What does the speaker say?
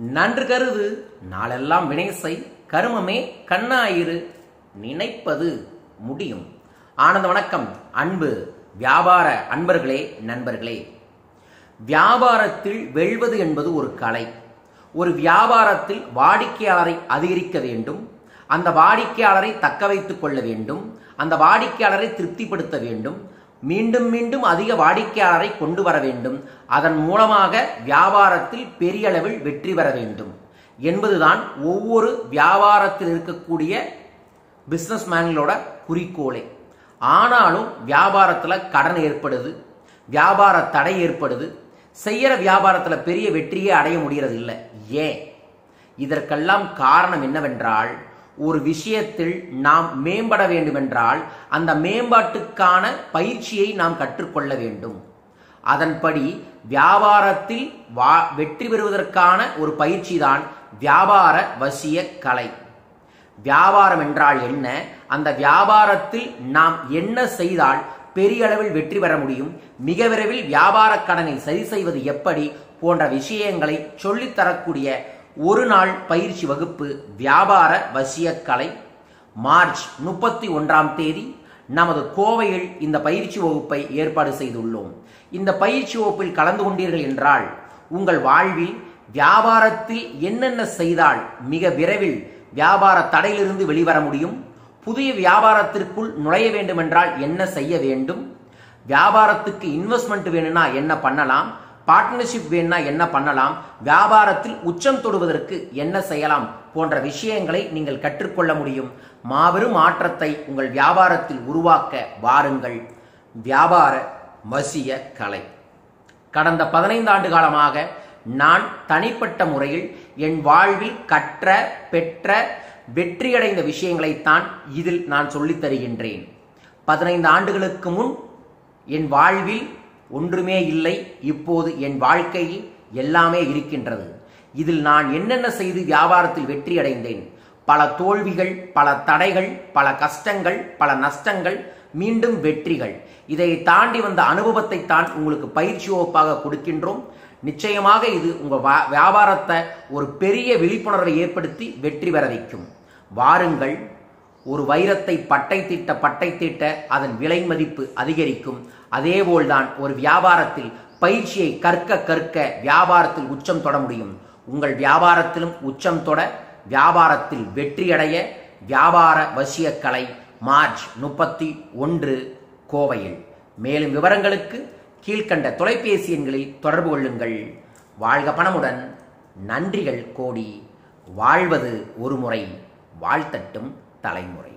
நன்று கருது நாளெல்லாம் வினைசை கருமமே கண்ணாயிரு நினைப்பது முடியும். ஆனந்த வணக்கம் அன்பு வியாபார அன்பர்களே நண்பர்களே. வியாபாரத்தில் வெல்வது என்பது ஒரு கலை. ஒரு வியாபாரத்தில் வாடிக்கையாளரை அதிகரிக்க வேண்டும். அந்த வாடிக்கையாளரை தக்க வைத்துக் கொள்ள வேண்டும். அந்த வாடிக்கையாளரை திருப்திப்படுத்த வேண்டும். மீண்டும் மீண்டும் அதிக வாடிக்கையாளரை கொண்டு வர வேண்டும். அதன் மூலமாக வியாபாரத்தில் பெரிய அளவில் வெற்றி பெற வேண்டும். என்பதுதான் ஒவ்வொரு வியாபாரத்தில் இருக்கக்கூடிய பிஸ்னஸ் மேன்களோட குறிக்கோளே. ஆனாலும் வியாபாரத்தில் கடன் ஏற்படுது வியாபார தடை ஏற்படுது. செய்கிற வியாபாரத்தில் பெரிய வெற்றியே அடைய முடிகிறது இல்லை ஏன்? இதற்கெல்லாம் காரணம் என்னவென்றால் ஒரு விஷயத்தில் நாம் மேம்பட வேண்டுமென்றால் அந்த மேம்பாட்டுக்கான பயிற்சியை நாம் கற்றுக்கொள்ள வேண்டும். அதன்படி வியாபாரத்தில் வா வெற்றி பெறுவதற்கான ஒரு பயிற்சி தான் வியாபார வசிய கலை. வியாபாரம் என்றால் என்ன? அந்த வியாபாரத்தில் நாம் என்ன செய்தால் பெரிய அளவில் வெற்றி பெற முடியும்? மிக விரைவில் வியாபார கடனை சரி செய்வது எப்படி? போன்ற விஷயங்களை சொல்லித்தரக்கூடிய ஒரு நாள் பயிற்சி வகுப்பு வியாபார வசியக்கலை மார்ச் முப்பத்தி ஒன்றாம் தேதி நமது கோவையில் இந்த பயிற்சி வகுப்பை ஏற்பாடு செய்துள்ளோம். இந்த பயிற்சி வகுப்பில் கலந்து கொண்டீர்கள் என்றால் உங்கள் வாழ்வில் வியாபாரத்தில் என்னென்ன செய்தால் மிக விரைவில் வியாபார தடையிலிருந்து வெளிவர முடியும்? புதிய வியாபாரத்திற்குள் நுழைய வேண்டுமென்றால் என்ன செய்ய வேண்டும்? வியாபாரத்துக்கு இன்வெஸ்ட்மெண்ட் வேணும்னா என்ன பண்ணலாம்? பார்ட்னர்ஷிப் வேணா என்ன பண்ணலாம்? வியாபாரத்தில் உச்சம் தொடுவதற்கு என்ன செய்யலாம்? போன்ற விஷயங்களை நீங்கள் கற்றுக்கொள்ள முடியும். மாபெரும் மாற்றத்தை உங்கள் வியாபாரத்தில் உருவாக்க வாருங்கள். வியாபார வசிய கலை. கடந்த பதினைந்து ஆண்டு காலமாக நான் தனிப்பட்ட முறையில் என் வாழ்வில் கற்ற பெற்ற வெற்றியடைந்த விஷயங்களைத்தான் இதில் நான் சொல்லித் தருகின்றேன். பதினைந்து ஆண்டுகளுக்கு முன் என் வாழ்வில் ஒன்றுமே இல்லை. இப்போது என் வாழ்க்கையில் எல்லாமே இருக்கின்றது. இதில் நான் என்னென்ன செய்து வியாபாரத்தில் வெற்றி அடைந்தேன்? பல தோல்விகள் பல தடைகள் பல கஷ்டங்கள் பல நஷ்டங்கள் மீண்டும் வெற்றிகள். இதை தாண்டி வந்த அனுபவத்தை தான் உங்களுக்கு பயிற்சி வகுப்பாக கொடுக்கின்றோம். நிச்சயமாக இது உங்கள் வியாபாரத்தை ஒரு பெரிய விழிப்புணர்வை ஏற்படுத்தி வெற்றி பெற வைக்கும். வாருங்கள் ஒரு வைரத்தை பட்டை தீட்ட பட்டை தீட்ட அதன் விலை மதிப்பு அதிகரிக்கும். அதேபோல்தான் ஒரு வியாபாரத்தில் பயிற்சியை கற்க கற்க வியாபாரத்தில் உச்சம் தொட முடியும். உங்கள் வியாபாரத்திலும் உச்சம் தொட வியாபாரத்தில் வெற்றியடைய வியாபார வசியக்கலை மார்ச் முப்பத்தி ஒன்று கோவையில். மேலும் விவரங்களுக்கு கீழ்கண்ட தொலைபேசி எண்களில் தொடர்பு கொள்ளுங்கள். வாழ்க பணமுடன். நன்றிகள் கோடி. வாழ்வது ஒரு முறை. வாழ்த்தட்டும். தலைமுறை